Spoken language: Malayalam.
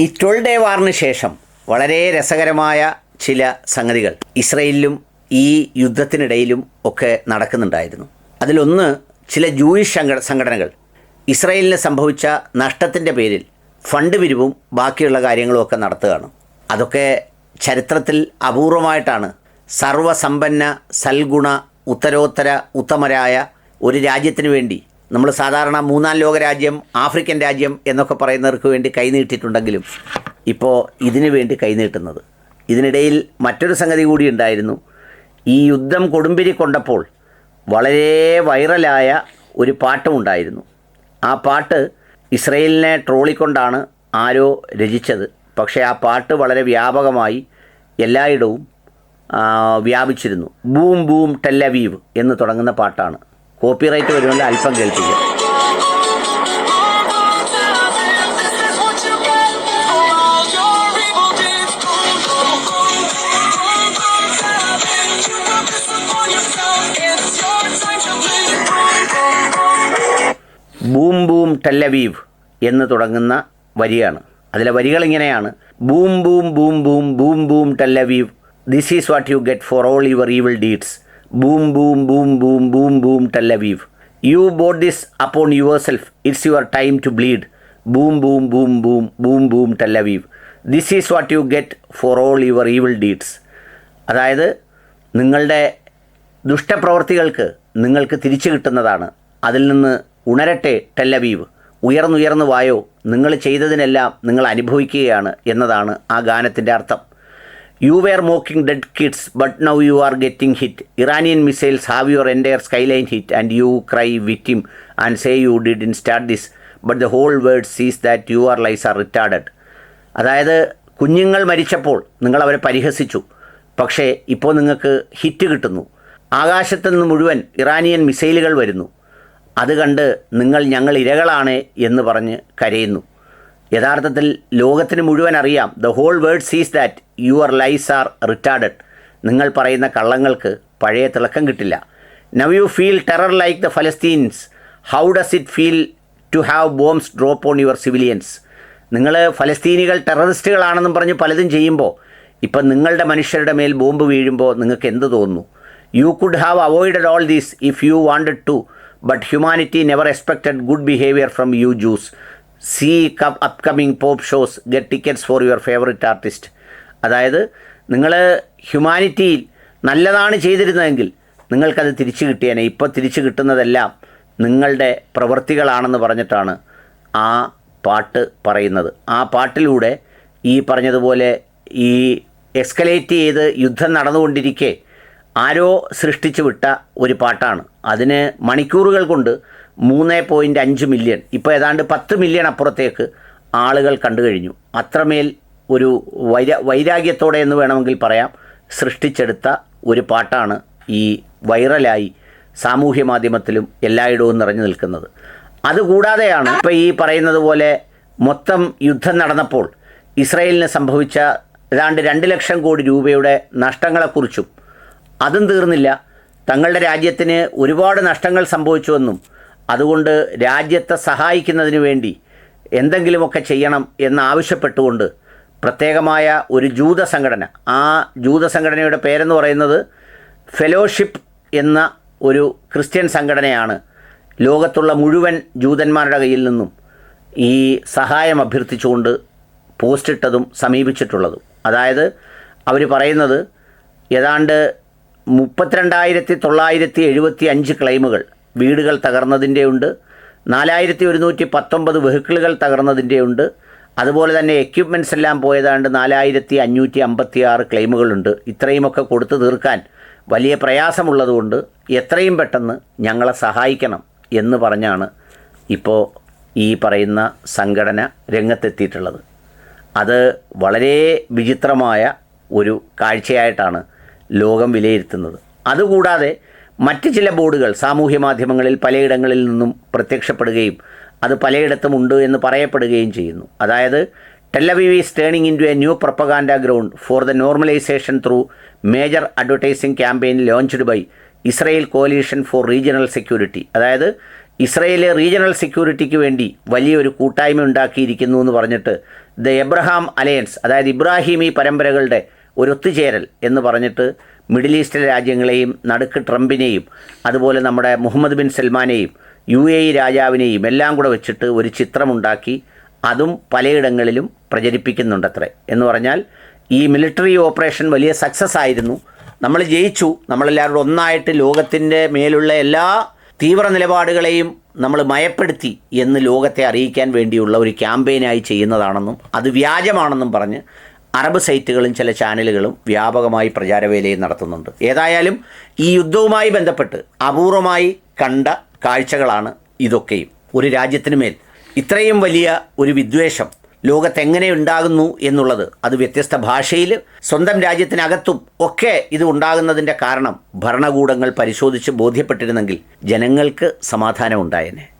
ഈ ട്വൽ ഡേ വാറിന് ശേഷം വളരെ രസകരമായ ചില സംഗതികൾ ഇസ്രയേലിലും ഈ യുദ്ധത്തിനിടയിലും ഒക്കെ നടക്കുന്നുണ്ടായിരുന്നു. അതിലൊന്ന് ചില ജൂയിഷ് സംഘടനകൾ. ഇസ്രയേലിന് സംഭവിച്ച നഷ്ടത്തിന്റെ പേരിൽ ഫണ്ട് പിരിവും ബാക്കിയുള്ള കാര്യങ്ങളും ഒക്കെ നടത്തുകയാണ്. അതൊക്കെ ചരിത്രത്തിൽ അപൂർവമായിട്ടാണ് സർവസമ്പന്ന സൽഗുണ ഉത്തരോത്തര ഉത്തമരായ ഒരു രാജ്യത്തിന് വേണ്ടി നമ്മൾ സാധാരണ മൂന്നാം ലോകരാജ്യം ആഫ്രിക്കൻ രാജ്യം എന്നൊക്കെ പറയുന്നവർക്ക് വേണ്ടി കൈനീട്ടിട്ടുണ്ടെങ്കിലും ഇപ്പോൾ ഇതിനു വേണ്ടി കൈനീട്ടുന്നത് ഇതിനിടയിൽ മറ്റൊരു സംഗതി കൂടി ഉണ്ടായിരുന്നു. ഈ യുദ്ധം കൊടുമ്പിരി കൊണ്ടപ്പോൾ വളരെ വൈറലായ ഒരു പാട്ടുമുണ്ടായിരുന്നു ആ പാട്ട് ഇസ്രയേലിനെ ട്രോളിക്കൊണ്ടാണ് ആരോ രചിച്ചത്. പക്ഷേ ആ പാട്ട് വളരെ വ്യാപകമായി എല്ലായിടവും വ്യാപിച്ചിരുന്നു. ബൂം ബൂം ടെല്ലവീവ് എന്ന് തുടങ്ങുന്ന പാട്ടാണ്. കോപ്പിറൈറ്റ് വരുമെങ്കിൽ അല്പം bleed. ബൂം ബൂം ടെല്ലവീവ് എന്ന് തുടങ്ങുന്ന വരിയാണ്. അതിലെ വരികൾ ഇങ്ങനെയാണ്. Boom boom boom boom boom boom Tel Aviv this is what you get for all your evil deeds boom boom boom boom boom boom Tel Aviv you brought this upon yourself it's your time to bleed boom boom boom boom boom boom Tel Aviv this is what you get for all your evil deeds അതായത് നിങ്ങളുടെ ദുഷ്ടപ്രവൃത്തികൾക്ക് നിങ്ങൾക്ക് തിരിച്ചു കിട്ടുന്നതാണ്. അതിൽ നിന്ന് ഉണരട്ടെ ടെല്ലവീവ് ഉയർന്നുയർന്നു വായോ. നിങ്ങൾ ചെയ്തതിനെല്ലാം നിങ്ങൾ അനുഭവിക്കുകയാണ് എന്നതാണ് ആ ഗാനത്തിന്റെ അർത്ഥം. You were mocking dead kids but now you are getting hit Iranian missiles have your entire skyline hit and you cry victim and say you didn't start this but the whole world sees that you are lies are retarded അതായത് കുഞ്ഞുങ്ങൾ മരിച്ചപ്പോൾ നിങ്ങൾ അവരെ പരിഹസിച്ചു. പക്ഷേ ഇപ്പോൾ നിങ്ങൾക്ക് ഹിറ്റ് കിട്ടുന്നു. ആകാശത്ത് നിന്ന് മുഴുവൻ ഇറാനിയൻ മിസൈലുകൾ വരുന്നു. അത് കണ്ട് നിങ്ങൾ ഞങ്ങൾ ഇരകളാണ് എന്ന് പറഞ്ഞ് കരയുന്നു. യഥാർത്ഥത്തിൽ ലോകത്തിന് മുഴുവൻ അറിയാം the whole world sees that your lies are retarded നിങ്ങൾ പറയുന്ന കള്ളങ്ങൾക്ക് പഴയ തിളക്കം കിട്ടില്ല. Now you feel terror like the Palestines how does it feel to have bombs drop on your civilians നിങ്ങൾ ഫലസ്തീനികൾ ടെററിസ്റ്റുകളാണെന്നും പറഞ്ഞ് പലതും ചെയ്യുമ്പോൾ ഇപ്പം നിങ്ങളുടെ മനുഷ്യരുടെ മേൽ ബോംബ് വീഴുമ്പോൾ നിങ്ങൾക്ക് എന്ത് തോന്നുന്നു? You could have avoided all these if you wanted to but humanity never expected good behaviour from you Jews see come upcoming pop shows get tickets for your favourite artist അതായത് നിങ്ങൾ ഹ്യൂമാനിറ്റിയിൽ നല്ലതാണ് ചെയ്തിരുന്നതെങ്കിൽ നിങ്ങൾക്കത് തിരിച്ചു കിട്ടിയേനെ. ഇപ്പോൾ തിരിച്ചു കിട്ടുന്നതെല്ലാം നിങ്ങളുടെ പ്രവൃത്തികളാണെന്ന് പറഞ്ഞിട്ടാണ് ആ പാട്ട് പറയുന്നത്. ആ പാട്ടിലൂടെ ഈ പറഞ്ഞതുപോലെ ഈ എസ്കലേറ്റ് ചെയ്ത് യുദ്ധം നടന്നുകൊണ്ടിരിക്കെ ആരോ സൃഷ്ടിച്ചു വിട്ട ഒരു പാട്ടാണ്. അതിന് മണിക്കൂറുകൾ കൊണ്ട് മൂന്ന് പോയിന്റ് അഞ്ച് മില്യൺ ഇപ്പോൾ ഏതാണ്ട് പത്ത് മില്യൺ അപ്പുറത്തേക്ക് ആളുകൾ കണ്ടു കഴിഞ്ഞു. അത്രമേൽ ഒരു വൈര വൈരാഗ്യത്തോടെ എന്ന് വേണമെങ്കിൽ പറയാം സൃഷ്ടിച്ചെടുത്ത ഒരു പാട്ടാണ് ഈ വൈറലായി സാമൂഹ്യ മാധ്യമത്തിലും എല്ലായിടവും നിറഞ്ഞു നിൽക്കുന്നത്. അതുകൂടാതെയാണ് ഇപ്പോൾ ഈ പറയുന്നത് പോലെ മൊത്തം യുദ്ധം നടന്നപ്പോൾ ഇസ്രയേലിന് സംഭവിച്ച ഏതാണ്ട് രണ്ട് ലക്ഷം കോടി രൂപയുടെ നഷ്ടങ്ങളെക്കുറിച്ചും അതും തീർന്നില്ല. തങ്ങളുടെ രാജ്യത്തിന് ഒരുപാട് നഷ്ടങ്ങൾ സംഭവിച്ചുവെന്നും അതുകൊണ്ട് രാജ്യത്തെ സഹായിക്കുന്നതിന് വേണ്ടി എന്തെങ്കിലുമൊക്കെ ചെയ്യണം എന്നാവശ്യപ്പെട്ടുകൊണ്ട് പ്രത്യേകമായ ഒരു ജൂത സംഘടന. ആ ജൂത സംഘടനയുടെ പേരെന്ന് പറയുന്നത് ഫെലോഷിപ്പ് എന്ന ഒരു ക്രിസ്ത്യൻ സംഘടനയാണ് ലോകത്തുള്ള മുഴുവൻ ജൂതന്മാരുടെ കയ്യിൽ നിന്നും ഈ സഹായം അഭ്യർത്ഥിച്ചുകൊണ്ട് പോസ്റ്റിട്ടതും സമീപിച്ചിട്ടുള്ളതും. അതായത് അവർ പറയുന്നത് ഏതാണ്ട് മുപ്പത്തിരണ്ടായിരത്തി തൊള്ളായിരത്തി എഴുപത്തി അഞ്ച് ക്ലെയിമുകൾ വീടുകൾ തകർന്നതിന്റെ ഉണ്ട് നാലായിരത്തി ഒരുന്നൂറ്റി പത്തൊമ്പത് വെഹിക്കിളുകൾ തകർന്നതിന്റെ ഉണ്ട് അതുപോലെ തന്നെ എക്യുപ്മെന്റ്സ് എല്ലാം പോയതാണ്ട് നാലായിരത്തി അഞ്ഞൂറ്റി അമ്പത്തി ആറ് ക്ലെയിമുകളുണ്ട്. ഇത്രയുമൊക്കെ കൊടുത്തു തീർക്കാൻ വലിയ പ്രയാസമുള്ളതുകൊണ്ട് എത്രയും പെട്ടെന്ന് ഞങ്ങളെ സഹായിക്കണം എന്ന് പറഞ്ഞാണ് ഇപ്പോൾ ഈ പറയുന്ന സംഘടന രംഗത്തെത്തിയിട്ടുള്ളത്. അത് വളരെ വിചിത്രമായ ഒരു കാഴ്ചയായിട്ടാണ് ലോകം വിലയിരുത്തുന്നത്. അതുകൂടാതെ മറ്റ് ചില ബോർഡുകൾ സാമൂഹ്യ മാധ്യമങ്ങളിൽ പലയിടങ്ങളിൽ നിന്നും പ്രത്യക്ഷപ്പെടുകയും അത് പലയിടത്തും ഉണ്ട് എന്ന് പറയപ്പെടുകയും ചെയ്യുന്നു. അതായത് Tel Aviv is turning into a new propaganda ground for the normalisation through major advertising campaign launched by Israel coalition for regional security അതായത് ഇസ്രയേലിലെ റീജിയണൽ സെക്യൂരിറ്റിക്ക് വേണ്ടി വലിയൊരു കൂട്ടായ്മ ഉണ്ടാക്കിയിരിക്കുന്നു എന്ന് പറഞ്ഞിട്ട് ദ എബ്രഹാം അലയൻസ് അതായത് ഇബ്രാഹിമി പരമ്പരകളുടെ ഒരു ഒത്തുചേരൽ എന്ന് പറഞ്ഞിട്ട് മിഡിൽ ഈസ്റ്റിലെ രാജ്യങ്ങളെയും നടുക്ക് ട്രംപിനെയും അതുപോലെ നമ്മുടെ മുഹമ്മദ് ബിൻ സൽമാനെയും യു എ ഇ രാജാവിനെയും എല്ലാം കൂടെ വെച്ചിട്ട് ഒരു ചിത്രമുണ്ടാക്കി അതും പലയിടങ്ങളിലും പ്രചരിപ്പിക്കുന്നുണ്ടത്രേ. എന്ന് പറഞ്ഞാൽ ഈ മിലിറ്ററി ഓപ്പറേഷൻ വലിയ സക്സസ് ആയിരുന്നു. നമ്മൾ ജയിച്ചു. നമ്മളെല്ലാവരും ഒന്നായിട്ട് ലോകത്തിന്റെ മേലുള്ള എല്ലാ തീവ്ര നിലപാടുകളെയും നമ്മൾ മയപ്പെടുത്തി എന്ന് ലോകത്തെ അറിയിക്കാൻ വേണ്ടിയുള്ള ഒരു ക്യാമ്പയിനായി ചെയ്യുന്നതാണെന്നും അത് വ്യാജമാണെന്നും പറഞ്ഞ് അറബ് സൈറ്റുകളും ചില ചാനലുകളും വ്യാപകമായി പ്രചാരവേലയും നടത്തുന്നുണ്ട്. ഏതായാലും ഈ യുദ്ധവുമായി ബന്ധപ്പെട്ട് അപൂർവമായി കണ്ട കാഴ്ചകളാണ് ഇതൊക്കെയും. ഒരു രാജ്യത്തിന് മേൽ ഇത്രയും വലിയ ഒരു വിദ്വേഷം ലോകത്തെങ്ങനെ ഉണ്ടാകുന്നു എന്നുള്ളത് അത് വ്യത്യസ്ത ഭാഷയിൽ സ്വന്തം രാജ്യത്തിനകത്തും ഒക്കെ ഇത് ഉണ്ടാകുന്നതിന്റെ കാരണം ഭരണകൂടങ്ങൾ പരിശോധിച്ച് ബോധ്യപ്പെട്ടിരുന്നെങ്കിൽ ജനങ്ങൾക്ക് സമാധാനം ഉണ്ടായേനെ